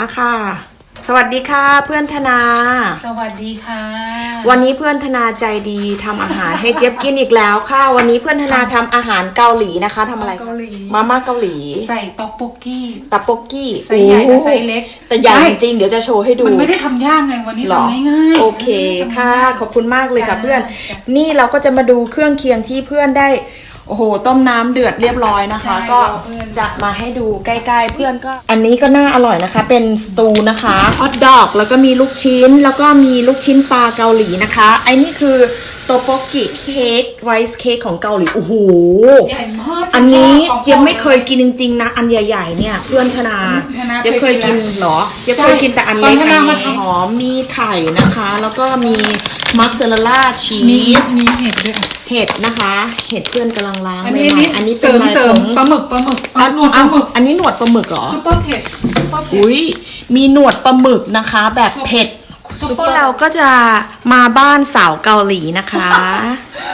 อะค่ะ สวัสดีค่ะ เพื่อนธนา สวัสดีค่ะ วันนี้เพื่อนธนาใจดีทำอาหารให้เจี๊ยบกินอีกแล้วค่ะ วันนี้เพื่อนธนาทำอาหารเกาหลีนะคะทำอะไรเกาหลี มาม่าเกาหลีใส่ต๊อกโปกกี้ตับโปกกี้ไซส์ใหญ่กับโอ้ไซส์เล็กแต่ใหญ่ใช่จริงๆเดี๋ยวจะโชว์ให้ดู มันไม่ได้ทำยากไงวันนี้หรอทำง่ายๆโอเคค่ะ ขอบคุณมากเลยค่ะเพื่อน นี่เราก็จะมาดูเครื่องเคียงที่เพื่อนได้ โอ้โห ต้มน้ำเดือดเรียบร้อยนะคะก็จะมาให้ดูใกล้ๆเพื่อนก็ อันนี้ก็น่าอร่อยนะคะ เป็นสตูนะคะฮอทดอกแล้วก็มีลูกชิ้น แล้วก็มีลูกชิ้นปลาเกาหลีนะคะไอ้นี่คือโตโปกิเค้ก ไรซ์เค้กของเกาหลีโอ้โห ใหญ่มากอันนี้ของเจี๊ยบไม่เคยกินจริงๆนะ อันใหญ่ๆเนี่ยเพื่อนธนาธนาเจี๊ยบเคยกินเหรอเจี๊ยบเคยกินแต่อันตอเล็นกธอันนามานี้ทำหอมมีไข่นะคะ แล้วก็มีมัสซาเรลล่าชีมีสมีเห็ดด้วยอะเห็ดนะคะ เห็ดเพื่อนกำลังล้างอันนี้ใหม่ๆอันนี้เป็นเสริมลายเสริขมองปลาหมึกปลาหมึกปลาอันหนวดปลาอ้าวหมึกอันนี้หนวดปลาหมึกเหรอ ซุปเปอร์เผ็ดซุปเปอร์เผ็ด อุ้ยมีหนวดปลาหมึกนะคะ แบบเผ็ด ซุซุปปเปเปออร์ร์เราก็จะมาบ้านสาวเกาหลีนะคะ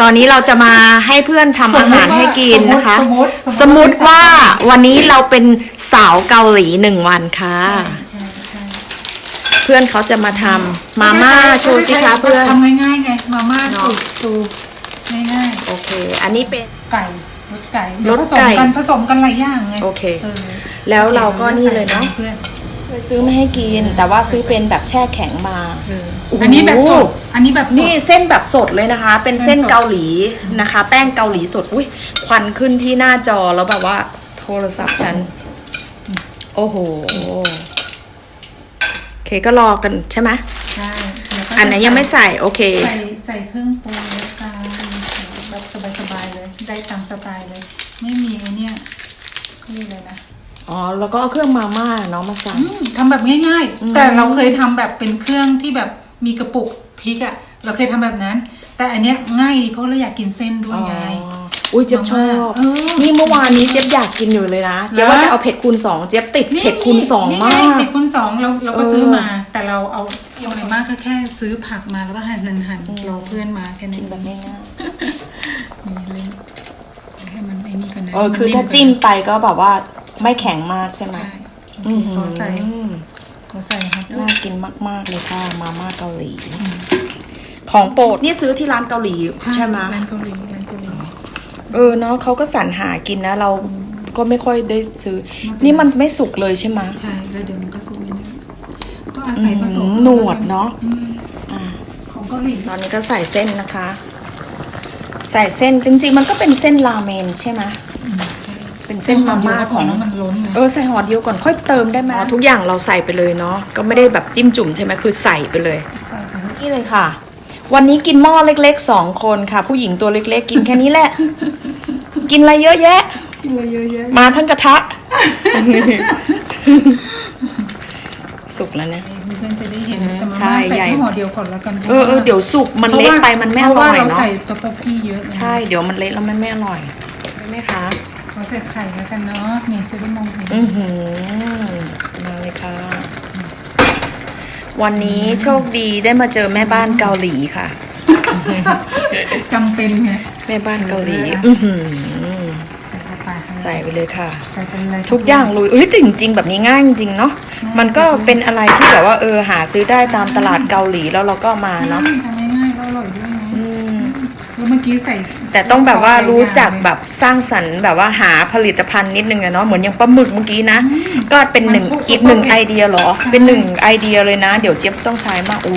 ตอนนี้เราจะมาให้เพื่อนทำอาหารให้กินนะคะ สมมติสมมติว่าวันนี้เราเป็นสาวเกาหลีหนึ่งวันค่ะใช่ใช่เพื่อนเขาจะมาทำมาม่าโชว์สิคะเพื่อนทำง่ายๆไงมาม่าเนอะสูตรสตูง่ายโอเค อันนี้เป็นๆไก่รสไก่รสผสไก่มกันผสมกันหลายอย่างไงโอเคเออแล้วเราก็นี่เลยเนาะ เพื่อนเคยซื้อไม่ให้กิน แต่ว่าซื้อเป็นแบบแช่แข็งมา เออโอ้โหอันนี้แบบสด อันนี้แบบสด นี่เส้นแบบสดเลยนะคะ เป็นเส้นเส้นสดเกาหลีนะคะ แป้งเกาหลีสดอุ้ยควันขึ้นที่หน้าจอแล้วแบบว่า โทรศัพท์ฉัน โอ้โหโอเคก็รอกันใช่ไหมใช่แล้วก็อันไหนยังไม่ใส่โอเค ใส่ใส่เครื่องปรุงแล้วกันแบบสบายๆเลย ได้ตามสไตล์เลย ไม่มีไอเนี่ยเขาเรียกอะไรนะ อ๋อ แล้วก็เอาเครื่องมาม่าเนาะมาใส่ อืมทำแบบง่าย อืม ๆ แต่เราเคยทำแบบเป็นเครื่องที่แบบมีกระปุกพริกอะเราเคยทำแบบนั้น แต่อันเนี้ยง่ายเพราะเราอยากกินเส้นด้วยไงอุ้ยเจี๊ยบชอบเออนี่เมื่อวานนี้เจี๊ยบอยากกินอยู่เลยนะ เจี๊ยบว่าจะเอาเผ็ดคูณสองเจี๊ยบติดเผ็ดคูณสองนี่มาไงก เผ็ดคูณสองเราเราก็เออ ซื้อมา แต่เราเอาเอาอะไรมากก็แค่ซื้อผักมาแล้วก็หั่นหั่นหั่นรอเพื่อนมาแค่นั้นกินแบบง่ายมีเล่นให้มันไอ้นี่กันนะๆเออคือถ้าจิ้มไปก็แบบว่า ไม่แข็งมากใช่ไหมใช่อืมขอใส่ขอใส่ครับน่ากินมาก ๆ เลยค่ะ มาม่าเกาหลี ของโปรดนี่ซื้อที่ร้านเกาหลีใช่ไหมร้านเกาหลีร้านเกาหลีเออเนาะเขาก็สรรหากินนะ เราก็ไม่ค่อยได้ซื้อ นี่มันไม่สุกเลยใช่ไหมใช่แล้วเดี๋ยวมันก็สุกเลยนะก็อาศัยผสมอืมหนวดเนาะอืมอ่าของเกาหลีตอนนี้ก็ใส่เส้นนะคะ ใส่เส้นจริงๆมันก็เป็นเส้นราเมนใช่ไหมอืมใช่ เป็นเส้นมาม่าของน้ำมันล้นนะเออใส่ห่อเดียวก่อนค่อยเติมได้ไหมทุกอย่างเราใส่ไปเลยเนาะก็ไม่ได้แบบจิ้มจุ่มใช่ไหมคือใส่ไปเลยใส่ไปเถอะนี่เลยค่ะ วันนี้กินหม้อเล็กๆสองคนค่ะ ผู้หญิงตัวเล็ก ๆ กินแค่นี้แหละ กินอะไรเยอะแยะ กินเลยเยอะแยะมาทั้งกระทะสุกแล้วนะเพื่อนจะได้เห็นแต่มาใช่ม่าใส่ใหญ่แค่ห่อเดียวก่อนแล้วกันเออเออเดี๋ยวสุกมันเละไปมันไม่อเพราะร่ว่าอยเราเนาะใส่ต๊อกโบกี้เยอะนะใช่เดี๋ยวมันเละแล้วมันไม่อร่อยใช่ไหมคะ ขอใส่ไข่แล้วกันเนาะเนี่ยจะได้มองเห็นอือหือมาเลยค่ะ วันนี้โชคดีได้มาเจอแม่บ้านเกาหลีค่ะ จำเป็นไงแม่บ้านเกาหลีเอออือหือใส่เข้าไปใส่ไปเลยค่ะ ใส่เป็นอะไรทุกอย่างลุยเอ้ยแต่จริงๆแบบนี้ง่ายจริงๆเนาะมันก็เป็นอะไรที่แบบว่าเออหาซื้อได้ตามตลาดเกาหลีแล้วเราก็มาเนาะ ทำง่ายๆแล้วอร่อยด้วยนะอืม แล้วเมื่อกี้ใส่แต่ต้องแบบว่ารู้จักแบบสร้างสรรค์แบบว่าหาผลิตภัณฑ์นิดนึงอะเนาะเหมือนอย่างปลาหมึกเมื่อกี้นะ ก็เป็นหนึ่งอีกหนึ่งไอเดียเหรอ เป็นหนึ่งไอเดียเลยนะ เดี๋ยวเจี๊ยบต้องใช้มากโอ้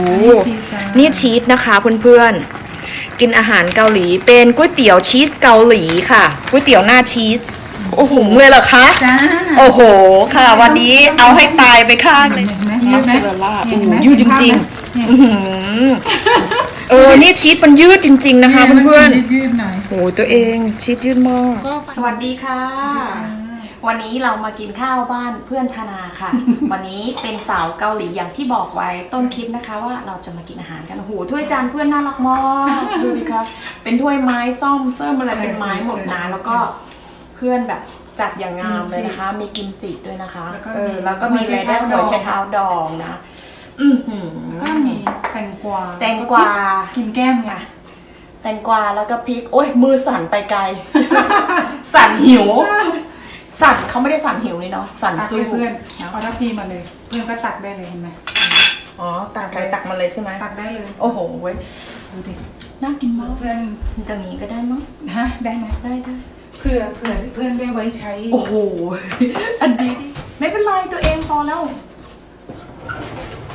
นี่ชีสนะคะเพื่อนๆกินอาหารเกาหลีเป็นก๋วยเตี๋ยวชีสเกาหลีค่ะก๋วยเตี๋ยวหน้าชีสโอ้โหเลยเหรอคะจ้าโอ้โห ค่ะ วันนี้เอาให้ตายไปข้างเลยเห็นไหมมัสเห็นไหมซาเรลล่าเห็โอ้นโหไหมยืดจริงเนี่ยๆอื้อหือ เออ นี่ชีสมันยืดจริง ๆ นะคะเพื่อนๆยืดๆหน่อยๆโอ้โหตัวเองชีสยืดมากก็สวัสดีค่ะ วันนี้เรามากินข้าวบ้านเพื่อนธนาค่ะ วันนี้เป็นสาวเกาหลีอย่างที่บอกไว้ต้นคลิปนะคะว่าเราจะมากินอาหารกันโอ้โหถ้วยจานเพื่อนน่ารักมากดูดิคะเป็นถ้วยไม้ซ่อมเสื้อมอะไรเป็นไม้หมดนะแล้วก็เพื่อนแบบจัดอย่างงามเลยนะคะ มีกิมจิด้วยนะคะเออแล้วก็มีอะไรได้สวยใช้เท้าดองนะ อือหือก็มีแตงกวาแตงกวา กินแก้มไงแตงกวาแล้วก็พริก โอ้ยมือสั่นไปไกล สั่นหิว สั่นเขาไม่ได้สั่นหิวเลยเนาะ สั่นตักสู้ให้เพื่อนเอาทัพพีมาเลย เพื่อนก็ตักได้เลยเห็นไหมอ๋อ ตักไก่ตักมาเลยใช่ไหมตักได้เลยโอ้โหเว้ย ดูดิน่ากินมากเพื่อนอย่างนี้ก็ได้มั้งฮะได้ไหมได้ได้ เผื่อเผื่อเพื่อนได้ไว้ใช้ โอ้โห อันดีไม่เป็นไรตัวเองพอแล้ว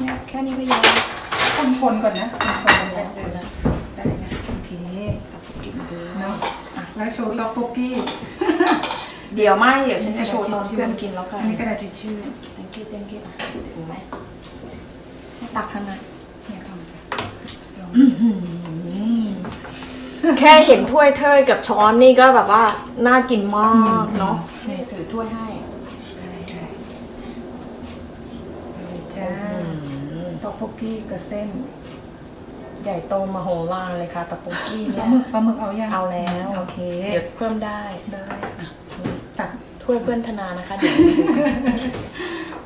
เนี่ยแค่นี้ก็เยอะคนคนๆก่อนนะคนๆก่อนแล้นะวเออได้นะโอเคกินดูเนาะแล้วโชว์ต๊อกโป๊กกี้ เดี๋ยวไม่เดี๋ยวฉันจะโชว์ตอนเพื่อนกินแล้วกันอันนี้กระดาษทิชชู่ thank you thank you อะถึงไหมให้ตักทำไมเนี่ยทำไปแค่เห็นถ้วยเทยกับช้อนนี่ก็แบบว่าน่ากินมากเนาะนี่ถือถ้วยให้ ได้ได้เลยจ้า ต๊อกโป๊กกี้กับเส้น ใหญ่โตมโหฬารเลยค่ะตะปุกกี้ปเนี่ลายหมึกปลาหมึกเอายังเอาแล้วโอเคเดี๋ยวเพิ่มได้ได้อะตักถ้วยเพื่อนธนานะคะเดี๋ยว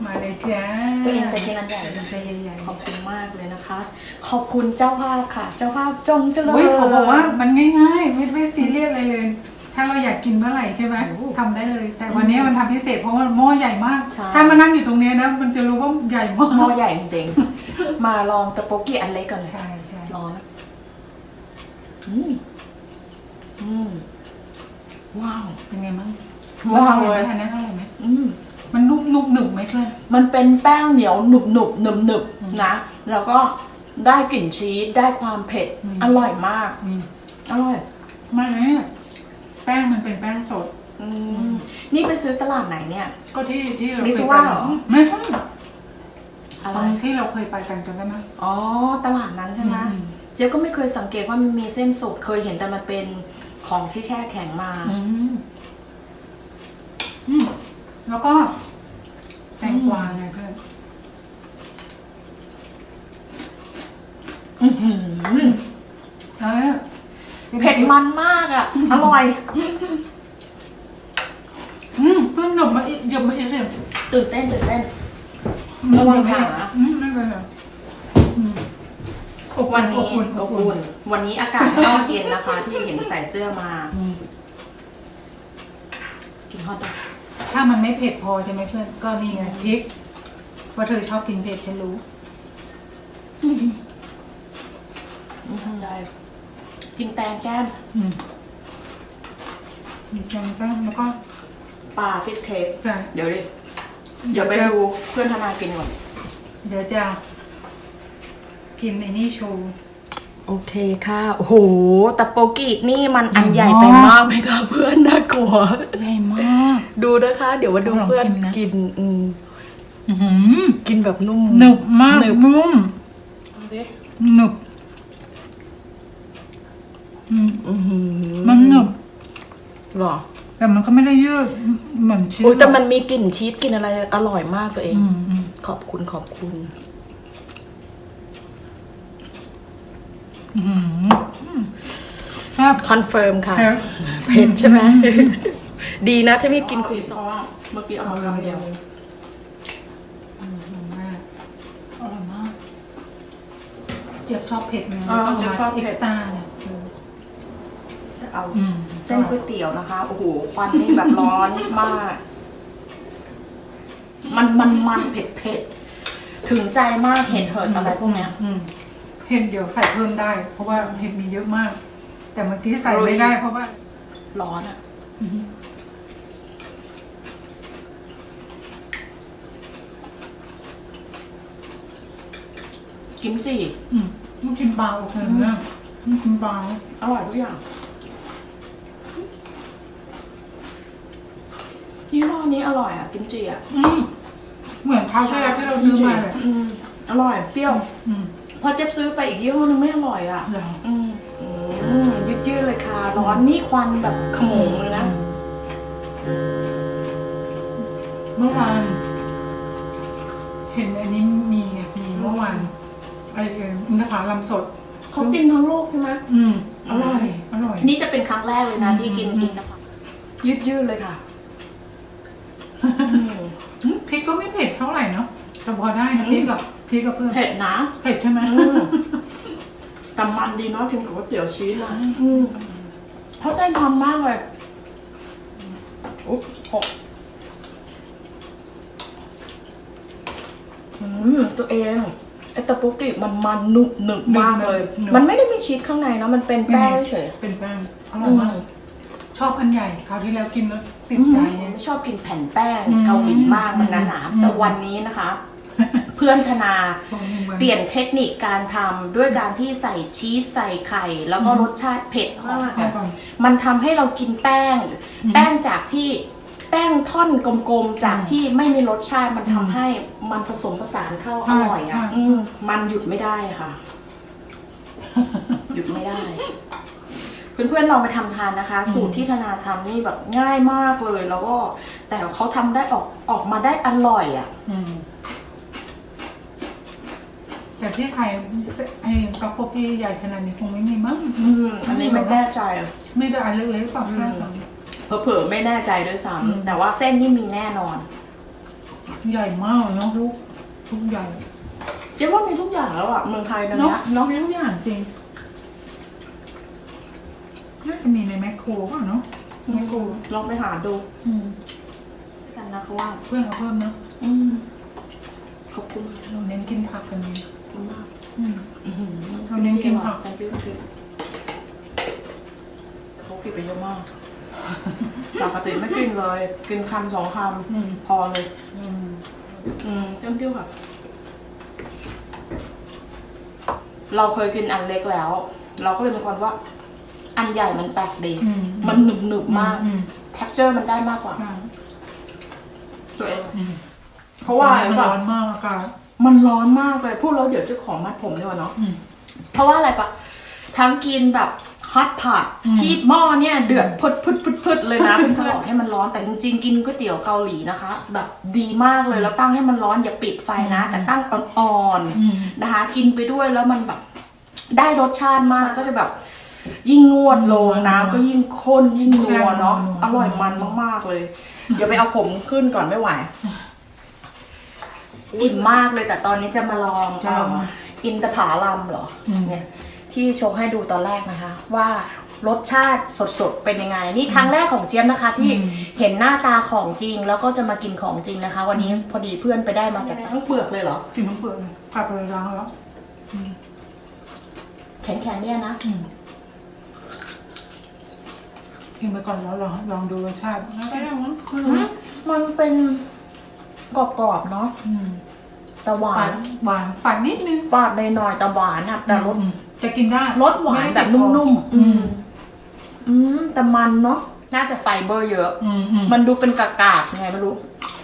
มาเลยจ้าตัวเองจะกินอันใหญ่ใจใหญ่ขอบคุณมากเลยนะคะ ขอบคุณเจ้าภาพค่ะ เจ้าภาพจงเจริญๆโอ้ยเขาบอกว่ามันง่ายๆไม่ไม่ซีเรียสอะไรเลย ถ้าเราอยากกินเมื่อไหร่ใช่ไหมทำได้เลย แต่วันนี้มันทำพิเศษเพราะว่าหม้อใหญ่มากถ้ามานั่งอยู่ตรงเนี้ยนะ มันจะรู้ว่าใหญ่มากหม้อใหญ่จริงๆ มาลองตะโปกกี้อันเล็กก่อนเลยใช่ใช่ร้อนนะอืมอืมว้าวเป็นไงมั้งว้าวเลเลยยอันนั้นอร่อยไหมอืมมันนุ่มนุ่มหนึบไหมเพื่อนมันเป็นแป้งเหนียวหนุบหนุบหนึบหนึบอืมนะ แล้วก็ได้กลิ่นชีสได้ความเผ็ดอืมอร่อยมากอืมอร่อยไม่เลยแป้งมันเป็นแป้งสดอืมนี่ไปซื้อตลาดไหนเนี่ย ก็ที่ที่เรามิเคซูยว่าไปเหรอไม่ใช่ อะไรตรงที่เราเคยไปกันจำได้ไหม อ๋อ ตลาดนั้นใช่ไหมอืม เจ๊ยบก็ไม่เคยสังเกตว่ามันมีเส้นสดเคยเห็นแต่มันเป็นของที่แช่แข็งมา อืมอืมแล้วก็แตงกวาไงเพื่อนอื้อหือเออเผ็ดมันมากอะ อร่อย อืมเพิ่งหยบมาอีกหยบมาอีกสิตื่นเต้นตื่นเต้นไม่ ระวังเป็นไรขาอืมไม่เป็นไรอืมอบวันนี้อุ่นออบบอุ่อุ่นนวันนี้อากาศข้างนอกเย็นนะคะ ที่เห็นใส่เสื้อมา อืมกินฮอตดอกถ้ามันไม่เผ็ดพอใช่ไหมเพื่อน ก็นี่ไงพริกเพราะเธอชอบกินเผ็ดฉันรู้อื้อหือได้กินแตงแก้มอืมมีจังก็แล้วก็ปลาฟิชเค้ก จะ เดี๋ยวดิ เดี๋ยวไปดูเพื่อนธนากินก่อน เดี๋ยวจะกินไอ้นี่โชว์ โอเคค่ะ โอ้โหตะโปกินี่มันอันใหญ่ไปมากไหมคะเพื่อนน่ากลัว ใหญ่มาก ดูนะคะ เดี๋ยวมาดูลองเพื่อนชิมนะ กินอืมอื้อหือกินแบบนุ่มหนึบมากหนึบนุ่มดูสิหนึบอืมอื้อหือมันหนึบหรอ แต่มันก็ไม่ได้ยืดเหมือนชีสโอ้ยแต่มันมีกลิ่นชีสกลิ่นอะไรอร่อยมากตัวเอง อืมอืมขอบคุณขอบคุณ อื้อหือชอบคอนเฟิร์มค่ะครับเผ็ดใช่ไหม ดีนะที่ไม่กินคุยซอเมื่อกี้เอามาคำเดียวอร่อยมากอร่อยมากเจี๊ยบชอบเผ็ดไหมอ๋อเจี๊ยบชอบเผ็ด เอ็กซ์ตร้าเนี่ยเออจะเอา อืม เส้นก๋วยเตี๋ยวนะคะ โอ้โห ควันนี่แบบร้อนมาก มันมันมันเผ็ดเผ็ดถึงใจมากเห็ดเหิดอะไรพวกเนี้ย อืมเห็ดเดี๋ยวใส่เพิ่มได้ เพราะว่าเห็ดมีเยอะมาก แต่เมื่อกี้ใส่โรยไม่ได้ เพราะว่าร้อนอะอือหือกิมจิอืมต้องกินเบาโอเคไหมต้องกินเบาอร่อยทุกอย่างยี่ห้อ นี้อร่อยอะกิมจิอะอืมเหมือนคราวที่แล้วที่เราซื้อมาเลยอืมอร่อยเปรี้ยว อืมพอเจ็บซื้อไปอีกยี่ห้อนึงไม่อร่อยอะเหรออืมอืมยืดยืดๆเลยค่ะ ร้อนนี่ควันแบบขโมงเลยนะเมื่อวานเห็นอันนี้มีไงมีเมื่อวานไอเอ็มอินทผลัมสด เขากินทั้งโลกใช่ไหมอืมอร่อยอร่อย นี่จะเป็นครั้งแรกเลยนะอืมที่กินอืมอินทผลัมยืดยืดๆเลยค่ะ พริกก็ไม่เผ็ดเท่าไหร่เนาะแต่พอได้นะพริกกับพริกกับเพื่อนเผ็ดนะ เผ็ดใช่ไหมแต่มันดีเนาะกินกับก๋วยเตี๋ยวชีสอะเขาใจทำมากเลยอุ๊ยหกตัวเองไอตะโปกิมันมันหนุบหนึบมากเลยมันไม่ได้มีชีสข้างในเนาะมันเป็นแป้งเฉยเป็นแป้งอร่อยมาก ชอบอันใหญ่คราวที่แล้วกินแล้ว ติดใจอืไงมไม่ชอบกินแผ่นแป้งอืมเกาหลีมากมันหนาอืมๆแต่วันนี้นะคะ เพื่อนธนาบอกหนึ่งวันเปลี่ยนเทคนิคการทำด้วยการที่ใส่ชีสใส่ไข่ แล้วก็อืมรสชาติเผ็ดมากใช่อะก่อนมันทำให้เรากินแป้งอืมแป้งจากที่แป้งท่อนกลมๆจากอืมที่ไม่มีรสชาติมันทำอืมให้มันผสมผสานเข้าใช่อร่อยอะใช่อืมมันหยุดไม่ได้ค่ะ หยุดไม่ได้ เพื่อนๆลองไปทำทานนะคะ สูตรที่ธนาทำนี่แบบง่ายมากเลย แล้วก็แต่เขาทำได้ออกออกมาได้อร่อยอะอืมแต่ที่ไทยไอ้ต๊อกโบกี้ใหญ่ขนาดนี้คงไม่มีมั้งอืมอันนี้ไม่แน่ใจไม่ได้อันเล็กๆเปล่าอืมแค่สองเผลอๆไม่แน่ใจด้วยอืมซ้ำแต่ว่าเส้นนี่มีแน่นอน ใหญ่มากเนาะลูกทุกใหญ่เจ๊ว่ามีทุกอย่างแล้วอะเมืองไทยตอนเนาะเนี้ยเนาะมีทุกอย่างจริง น่าจะมีในแมคโครป่ะเนาะแมคโครลองไปหาดูอืมกันนะคะว่าเพื่อนเอาเพิ่มเนาะอืมขอบคุณเราเน้นกินผักกันดีมากอืม อื้อหือเราเน้นกินผักใจพี่คือเขากินไปเยอะมากปกติไม่กินเลย กินคำสองคอืมำพอเลย อืมอืมเตี้ยวๆค่ะ เราเคยกินอันเล็กแล้ว เราก็เลยมีความว่า อันใหญ่มันแปลกดีอืมันหนึบหนึบๆมาก อืม texture มันได้มากกว่าค่ะตัวเองอืมเพราะว่าอะไรมันปะร้อนมากอากาศมันร้อนมากเลยพูดแล้วเดี๋ยวจะขอมัดผมดีกว่าเนาะ อืม เพราะว่าอะไรปะทั้งกินแบบฮอตพอตอืมที่หม้อเนี่ยเดือดพุดพุดพุดพุดเลยนะเพื่อนๆบอกให้มันร้อนแต่จริงๆกินก๋วยเตี๋ยวเกาหลีนะคะ แบบดีมากเลยแล้วตั้งให้มันร้อนอย่าปิดไฟนะแต่ตั้งอ่อนอืม ๆนะคะ กินไปด้วยแล้วมันแบบได้รสชาติมากก็จะแบบ ยิ่งงวดลงน้ำก็ยิ่งข้นยิ่งนัวเนาะใช่อร่อยมันมาก ๆ เลย เดี๋ยวไปเอาผมขึ้นก่อนไม่ไหวอิ่มมากเลยแต่ตอนนี้จะมาลองจะลองเอินทผาลัมเหรออืมเนี่ย ที่โชว์ให้ดูตอนแรกนะคะ ว่ารสชาติสดๆเป็นยังไง นี่ครั้งแรกของเจี๊ยบนะคะ ที่อืมเห็นหน้าตาของจริง แล้วก็จะมากินของจริงนะคะ วันนี้พอดีเพื่อนไปได้มาจากทั้งเปลือกเลยเหรอกินทั้งเปลือกเลยกลับเลยล้างแล้วแข็งๆเนี่ยนะ อืม กินไปก่อนแล้วลองลองดูรสชาติแล้วก็ได้มั้งคุณอืมมันเป็นกรอบๆเนาะอืมแต่หวาฝานดหวานฝาดนิดนึงฝาดหน่อยๆแต่หวานอะแต่รสอืมแต่กินได้รสหวานแบบนุ่มๆอืมอืมแต่มันเนาะน่าจะไฟเบอร์เยอะอืมอืมมันดูเป็นกากๆยังไงไม่รู้ค่ะ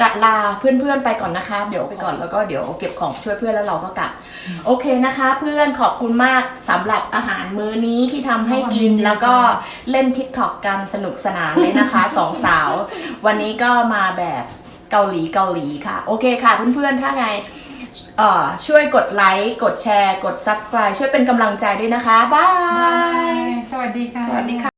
จะลาเพื่อนๆไปก่อนนะคะ เดี๋ยวไปก่อนแล้วก็เดี๋ยวเก็บของช่วยเพื่อนแล้วเราก็กลับ โอเคนะคะ เพื่อนขอบคุณมากสำหรับอาหารมื้อนี้ที่ทำให้กินแล้วก็เล่นทิกตอกกันสนุกสนานเลยนะคะ สองสาว วันนี้ก็มาแบบเกาหลีเกาหลีค่ะ โอเคค่ะเพื่อนๆถ้าไงเอ่อช่วยกดไลค์ กดแชร์ กด subscribe ช่วยเป็นกำลังใจด้วยนะคะ บาย สวัสดีค่ะ สวัสดีค่ะ